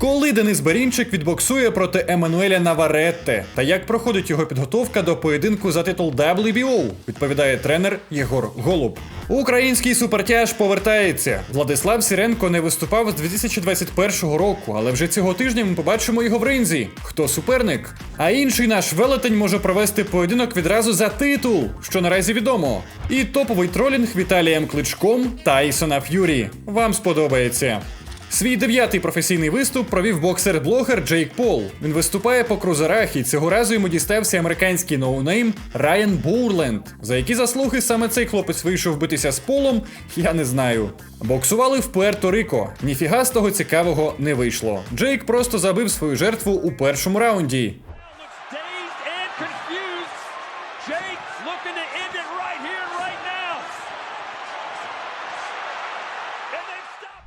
Коли Денис Берінчик відбоксує проти Еммануеля Наваретте та як проходить його підготовка до поєдинку за титул WBO, відповідає тренер Єгор Голуб. Український супертяж повертається. Владислав Сіренко не виступав з 2021 року, але вже цього тижня ми побачимо його в ринзі. Хто суперник? А інший наш велетень може провести поєдинок відразу за титул, що наразі відомо. І топовий тролінг Віталієм Кличком Тайсона Ф'юрі. Вам сподобається. Свій дев'ятий професійний виступ провів боксер-блогер Джейк Пол. Він виступає по крузерах, і цього разу йому дістався американський ноунейм Райан Бурленд. За які заслуги саме цей хлопець вийшов битися з полом, я не знаю. Боксували в Пуерто-Рико. Ніфіга з того цікавого не вийшло. Джейк просто забив свою жертву у першому раунді.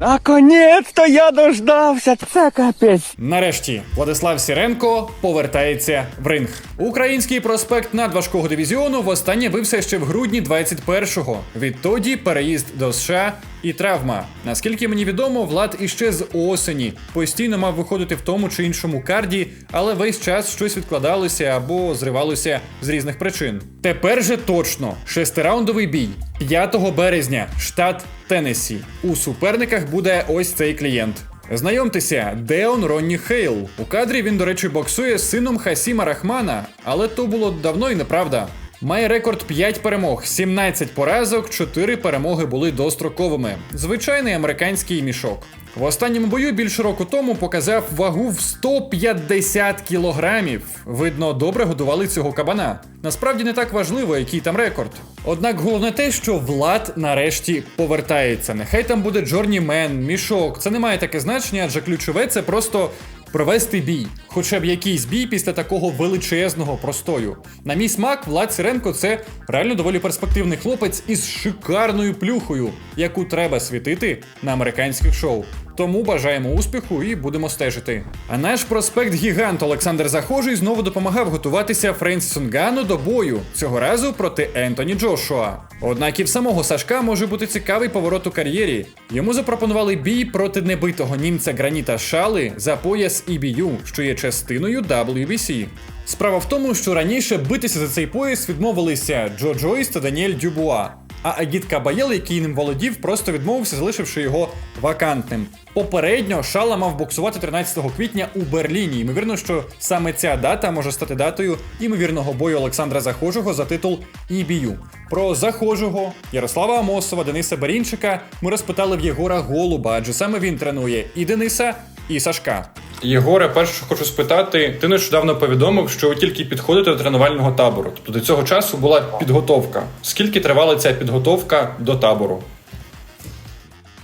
Наконец-то я дождався. Це капець. Нарешті Владислав Сіренко повертається в ринг. Український проспект надважкого дивізіону востаннє бився ще в грудні 21-го. Відтоді переїзд до США і травма. Наскільки мені відомо, Влад іще з осені постійно мав виходити в тому чи іншому карді, але весь час щось відкладалося або зривалося з різних причин. Тепер же точно шестираундовий бій 5 березня, штат Теннессі. У суперниках буде ось цей клієнт. Знайомтеся, Деон Ронні Хейл. У кадрі він, до речі, боксує з сином Хасіма Рахмана, але то було давно і неправда. Має рекорд 5 перемог, 17 поразок, 4 перемоги були достроковими. Звичайний американський мішок. В останньому бою більше року тому показав вагу в 150 кілограмів. Видно, добре годували цього кабана. Насправді не так важливо, який там рекорд. Однак головне те, що Влад нарешті повертається. Нехай там буде Джорні Мен, мішок. Це не має таке значення, адже ключове це просто провести бій. Хоча б якийсь бій після такого величезного простою. На мій смак, Влад Сиренко це реально доволі перспективний хлопець із шикарною плюхою, яку треба світити на американських шоу. Тому бажаємо успіху і будемо стежити. А наш проспект гігант Олександр Захожий знову допомагав готуватися Френсісу Нгану до бою, цього разу проти Ентоні Джошуа. Однак і в самого Сашка може бути цікавий поворот у кар'єрі. Йому запропонували бій проти небитого німця Граніта Шали за пояс EBU, що є частиною WBC. Справа в тому, що раніше битися за цей пояс відмовилися Джо Джойс та Даніель Дюбуа. А Агіт Кабаєл, який ним володів, просто відмовився, залишивши його вакантним. Попередньо Шала мав боксувати 13 квітня у Берліні. Ймовірно, що саме ця дата може стати датою імовірного бою Олександра Захожого за титул EBU. Про Захожого, Ярослава Амосова, Дениса Барінчика ми розпитали в Єгора Голуба, адже саме він тренує і Дениса, і Сашка. Єгоре, перше, що хочу спитати, ти нещодавно повідомив, що ви тільки підходите до тренувального табору. Тобто до цього часу була підготовка. Скільки тривала ця підготовка до табору?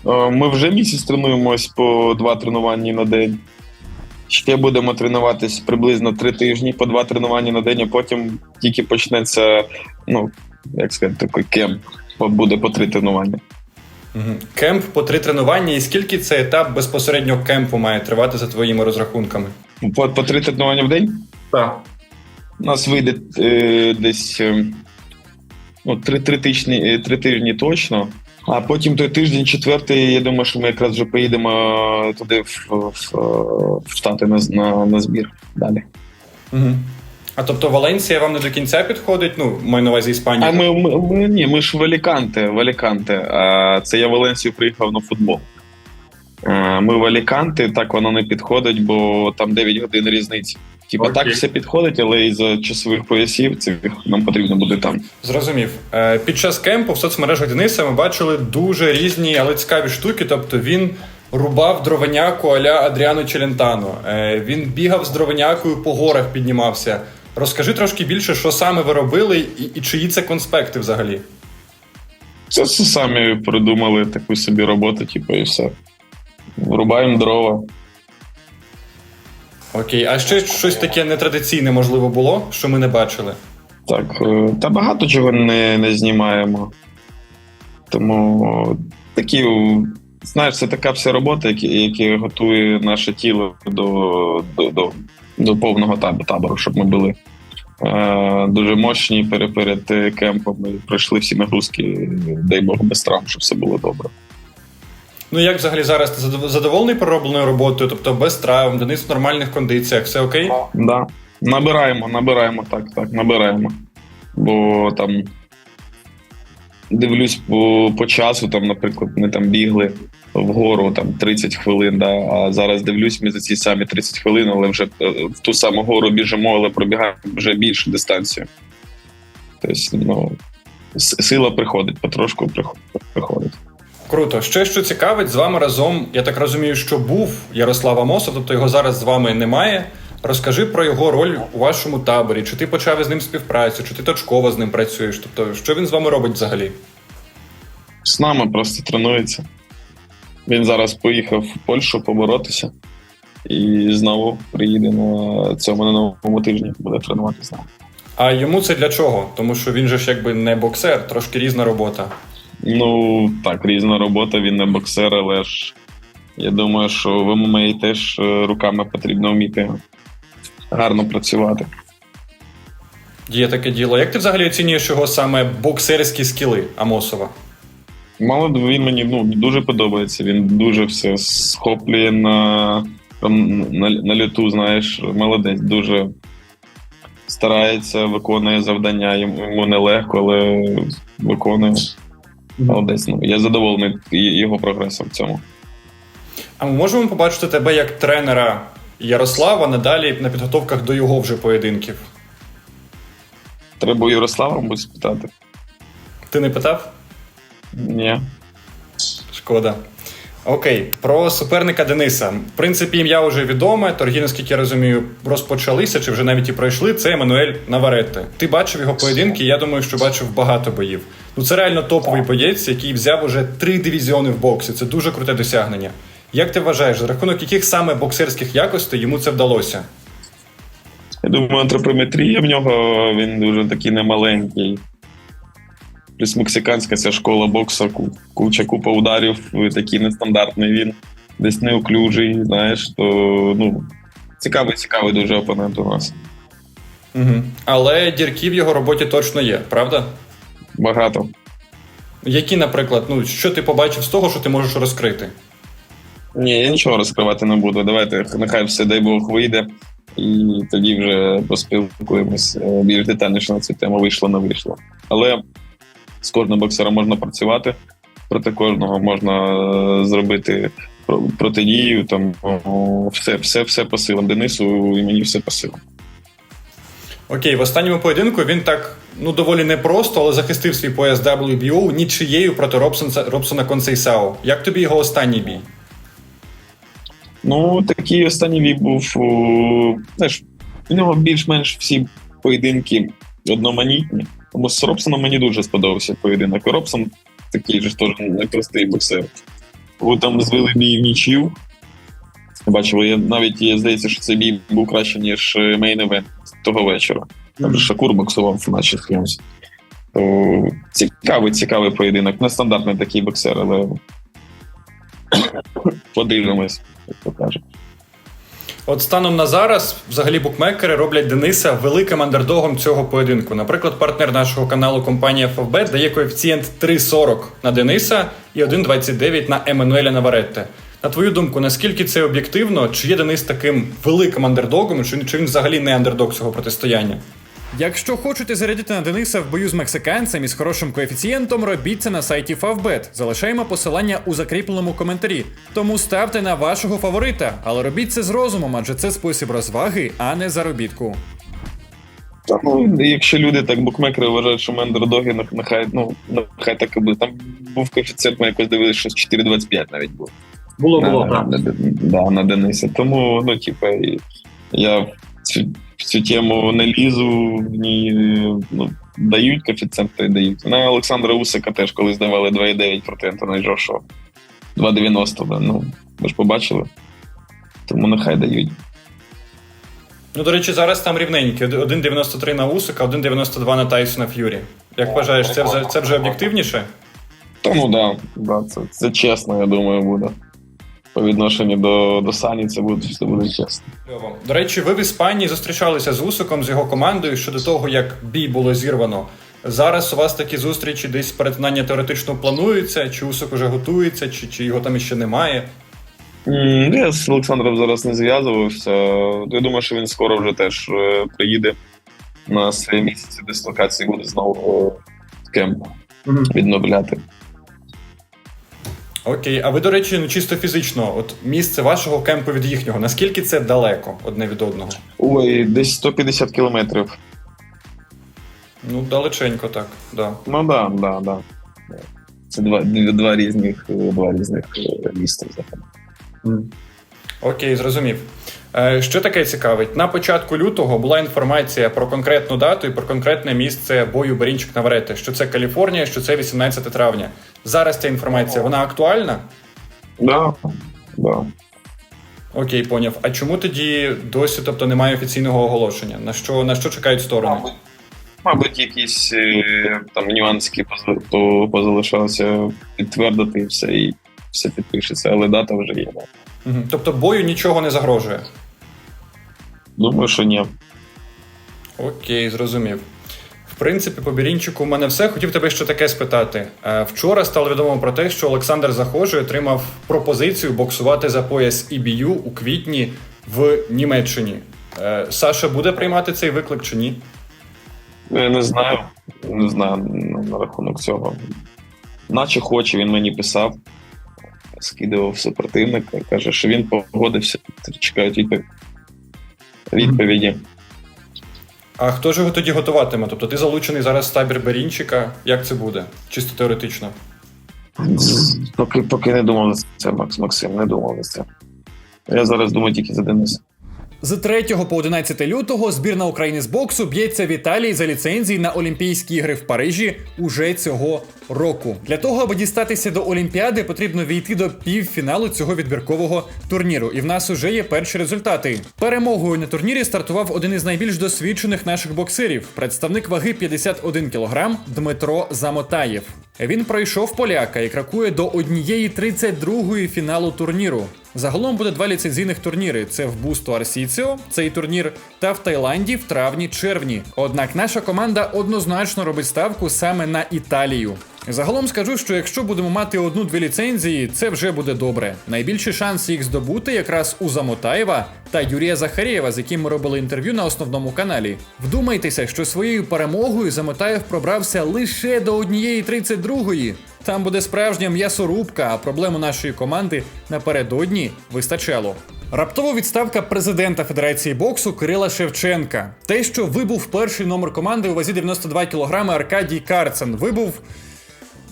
Е, Ми вже місяць тренуємось по два тренування на день. Ще будемо тренуватись приблизно три тижні по два тренування на день, а потім тільки почнеться, ну, як сказати, такий кемп. Буде по три тренування. Угу. Кемп по три тренування, і скільки цей етап безпосередньо кемпу має тривати за твоїми розрахунками? По, по три тренування в день Так. у нас вийде е, десь е, ну, три, три, тижні, е, три тижні точно. А потім той тиждень, четвертий, я думаю, що ми якраз вже поїдемо туди в, в, в Штати на, на, на збір далі. Угу. А тобто Валенсія вам не до кінця підходить? Ну, маю на увазі Іспанія. А ми, ми, ми ні, ми ж в Аліканте, в Аліканте. А це я в Валенсію приїхав на футбол. А, Ми в Аліканте, так воно не підходить, бо там 9 годин різниці. Типа так все підходить, але із-за часових поясів цих нам потрібно буде там. Зрозумів. Е, Під час кемпу в соцмережах Дениса ми бачили дуже різні, але цікаві штуки. Тобто він рубав дровеняку аля Адріано Челентано. Е, Він бігав з дровенякою по горах, піднімався. Розкажи трошки більше, що саме ви робили, і, і чиї це конспекти взагалі. Це все самі придумали таку собі роботу, типу, і все. Врубаємо дрова. Окей, а ще щось таке нетрадиційне, можливо, було, що ми не бачили. Так, е, та багато чого не, не знімаємо. Тому такі, знаєш, це така вся робота, яка, готує наше тіло до, до, до, до повного табору, щоб ми були дуже мощні перед, е, кемпом і пройшли всі нагрузки, дай Бог, без травм, щоб все було добре. Ну як взагалі зараз ти задоволений проробленою роботою, тобто без травм, Денис в нормальних кондиціях, все окей? Да. Набираємо, набираємо, так, так, набираємо. Бо там дивлюсь по, по часу, там, наприклад, ми там бігли вгору там 30 хвилин, да, а зараз дивлюсь, ми за ці самі 30 хвилин, але вже е, в ту саму гору біжимо, але пробігаємо вже більшу дистанцію. Тобто, ну, сила приходить, потрошку приходить. Круто. Ще що цікавить, з вами разом, я так розумію, що був Ярослав Амосов, тобто його зараз з вами немає. Розкажи про його роль у вашому таборі. Чи ти почав із ним співпрацю, чи ти точково з ним працюєш? Тобто, що він з вами робить взагалі? З нами просто тренується. Він зараз поїхав в Польщу поборотися і знову приїде на цьому на новому тижні, буде тренуватися з нами. А йому це для чого? Тому що він же ж якби не боксер, трошки різна робота. Ну так, різна робота, він не боксер, але ж я думаю, що в ММА теж е, руками потрібно вміти гарно працювати. Є таке діло. Як ти взагалі оцінюєш його саме боксерські скіли Амосова? Мало він мені ну, дуже подобається. Він дуже все схоплює на, там, на, на люту, знаєш, молодець, дуже старається, виконує завдання. Йому нелегко, але виконує. Молодець. Ну, я задоволений його прогресом в цьому. А ми можемо побачити тебе як тренера Ярослава надалі на підготовках до його вже поєдинків. Треба у Ярослава, мабуть, спитати. Ти не питав? Ні. Шкода. Окей, про суперника Дениса. В принципі, ім'я вже відоме. Торги, наскільки я розумію, розпочалися чи вже навіть і пройшли. Це Еммануель Наваретте. Ти бачив його поєдинки, я думаю, що бачив багато боїв. Ну це реально топовий боєць, який взяв уже три дивізіони в боксі. Це дуже круте досягнення. Як ти вважаєш, за рахунок яких саме боксерських якостей йому це вдалося? Я думаю, антропометрія в нього він дуже такий немаленький. Плюс мексиканська ця школа боксу, куча купа ударів, такий нестандартний він, десь неуклюжий, знаєш, то ну, цікавий, цікавий дуже опонент у нас. Угу. Але дірки в його роботі точно є, правда? Багато. Які, наприклад, ну що ти побачив з того, що ти можеш розкрити? Ні, я нічого розкривати не буду. Давайте, нехай все, дай Бог, вийде, і тоді вже поспілкуємось е, більш детальніше на цю тему, вийшло, не вийшло. Але з кожним боксером можна працювати, проти кожного можна е, зробити протидію. Там все, все, все по силам. Денису і мені все по силам. Окей, в останньому поєдинку він так ну доволі непросто, але захистив свій пояс WBO нічиєю проти Робсона, Робсона Консейсао. Як тобі його останній бій? Ну, такий останній бій був. Знаєш, у нього більш-менш всі поєдинки одноманітні. Тому з Робсоном мені дуже сподобався поєдинок. Робсон такий же теж непростий боксер. Ви там звели бій в нічів. Бачили, я навіть є, здається, що цей бій був краще, ніж мейн евент того вечора. Там же Шакур боксував, наче з кимось. То цікавий, цікавий поєдинок. Нестандартний такий боксер, але подивимось, як то кажуть. От станом на зараз, взагалі, букмекери роблять Дениса великим андердогом цього поєдинку. Наприклад, партнер нашого каналу компанія FFBet дає коефіцієнт 3,40 на Дениса і 1,29 на Еммануеля Наваретте. На твою думку, наскільки це об'єктивно? Чи є Денис таким великим андердогом, чи він взагалі не андердог цього протистояння? Якщо хочете зарядити на Дениса в бою з мексиканцем із хорошим коефіцієнтом, робіть це на сайті Favbet. Залишаємо посилання у закріпленому коментарі. Тому ставте на вашого фаворита, але робіть це з розумом, адже це спосіб розваги, а не заробітку. Ну, якщо люди так букмекери вважають, що ми андердоги, ну, нехай, ну, нехай так і буде. Там був коефіцієнт, ми якось дивилися, що 4,25 навіть був. Було, було, на, правда. на, да, на Дениса. Тому, ну, типа, я в цю, тему не лізу, в ній ну, дають коефіцієнти, дають. На Олександра Усика теж колись давали 2,9 проти Антона Джошуа. 2,90, да, ну, ви ж побачили. Тому нехай дають. Ну, до речі, зараз там рівненькі. 1,93 на Усика, 1,92 на Тайсона Ф'юрі. Як вважаєш, це вже, це вже об'єктивніше? Тому да, да це, це чесно, я думаю, буде. По відношенню до, до Сані це буде, це буде чесно. До речі, ви в Іспанії зустрічалися з Усиком, з його командою щодо того, як бій було зірвано. Зараз у вас такі зустрічі десь перетинання теоретично плануються, чи Усик уже готується, чи, чи його там іще немає. Я з Олександром зараз не зв'язувався. Я думаю, що він скоро вже теж е, приїде на своє місце дислокації, буде знову е, кемп відновляти. Окей, а ви, до речі, ну чисто фізично, от місце вашого кемпу від їхнього, наскільки це далеко одне від одного? Ой, десь 150 кілометрів. Ну, далеченько так, да. Ну да, да, да. Це два, два різних, два різних е, міста. Окей, зрозумів. Е, що таке цікавить? На початку лютого була інформація про конкретну дату і про конкретне місце бою Берінчик Наварети, що це Каліфорнія, що це 18 травня. Зараз ця інформація вона актуальна? Да, да. Окей, поняв. А чому тоді досі, тобто, немає офіційного оголошення? На що на що чекають сторони? Мабуть, мабуть, якісь е, там нюансики поза- по- позалишалося підтвердити і все, і все підпишеться, але дата вже є. Тобто бою нічого не загрожує. Думаю, що ні. Окей, зрозумів. В принципі, по Бірінчику у мене все. Хотів тебе ще таке спитати. Е, Вчора стало відомо про те, що Олександр Захожий отримав пропозицію боксувати за пояс EBU у квітні в Німеччині. Е, Саша буде приймати цей виклик чи ні? Я не знаю. Не знаю на, на рахунок цього. Наче хоче, він мені писав, скидував супротивника, каже, що він погодився, чекають відпов- відповіді. А хто ж його тоді готуватиме? Тобто ти залучений зараз в табір Берінчика. Як це буде? Чисто теоретично. Поки, поки не думав за це, Макс Максим, не думав за це. Я зараз думаю тільки за Дениса. З 3 по 11 лютого збірна України з боксу б'ється в Італії за ліцензії на Олімпійські ігри в Парижі уже цього року. Для того, аби дістатися до Олімпіади, потрібно війти до півфіналу цього відбіркового турніру. І в нас уже є перші результати. Перемогою на турнірі стартував один із найбільш досвідчених наших боксерів, представник ваги 51 кг Дмитро Замотаєв. Він пройшов поляка і крокує до однієї 32-ї фіналу турніру. Загалом буде два ліцензійних турніри: це в Бусто Арсіціо, цей турнір, та в Таїланді в травні-червні. Однак наша команда однозначно робить ставку саме на Італію. Загалом скажу, що якщо будемо мати одну-дві ліцензії, це вже буде добре. Найбільший шанс їх здобути якраз у Замотаєва та Юрія Захарєєва, з яким ми робили інтерв'ю на основному каналі. Вдумайтеся, що своєю перемогою Замотаєв пробрався лише до однієї 32-ї. Там буде справжня м'ясорубка, а проблему нашої команди напередодні вистачало. Раптова відставка президента Федерації боксу Кирила Шевченка. Те, що вибув перший номер команди у вазі 92 кг Аркадій Карцен, вибув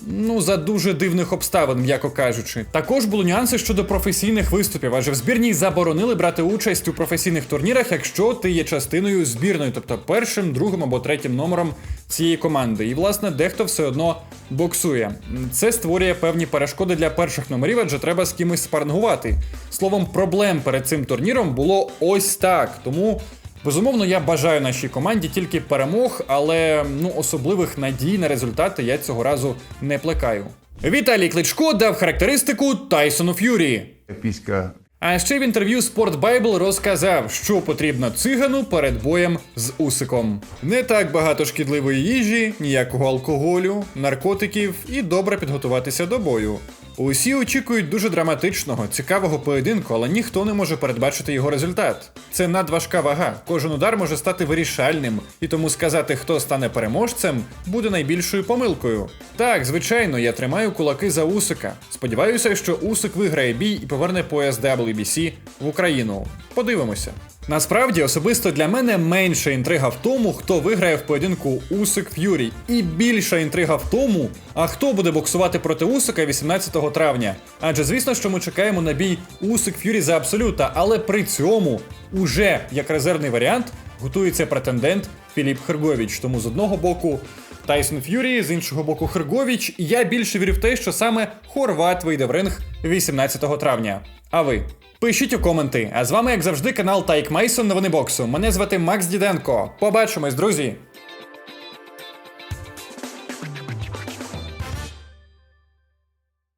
Ну, за дуже дивних обставин, м'яко кажучи. Також були нюанси щодо професійних виступів, адже в збірній заборонили брати участь у професійних турнірах, якщо ти є частиною збірної, тобто першим, другим або третім номером цієї команди. І, власне, дехто все одно боксує. Це створює певні перешкоди для перших номерів, адже треба з кимось спарингувати. Словом, проблем перед цим турніром було ось так. Тому Безумовно, я бажаю нашій команді тільки перемог, але ну особливих надій на результати я цього разу не плекаю. Віталій Кличко дав характеристику Тайсону Ф'юрі. Піська А ще в інтерв'ю Sport Bible розказав, що потрібно цигану перед боєм з Усиком. Не так багато шкідливої їжі, ніякого алкоголю, наркотиків і добре підготуватися до бою. Усі очікують дуже драматичного, цікавого поєдинку, але ніхто не може передбачити його результат. Це надважка вага. Кожен удар може стати вирішальним, і тому сказати, хто стане переможцем, буде найбільшою помилкою. Так, звичайно, я тримаю кулаки за Усика. Сподіваюся, що Усик виграє бій і поверне пояс WBC в Україну. Подивимося. Насправді, особисто для мене менша інтрига в тому, хто виграє в поєдинку Усик Ф'юрі, і більша інтрига в тому, а хто буде боксувати проти Усика 18 травня. Адже звісно, що ми чекаємо на бій Усик Ф'юрі за абсолюта, але при цьому уже як резервний варіант готується претендент Філіп Херговіч. Тому з одного боку Тайсон Ф'юрі, з іншого боку Херговіч. Я більше вірю в те, що саме Хорват вийде в ринг 18 травня. А ви? Пишіть у коменти. А з вами, як завжди, канал Тайк Мейсон Новини боксу. Мене звати Макс Діденко. Побачимось, друзі!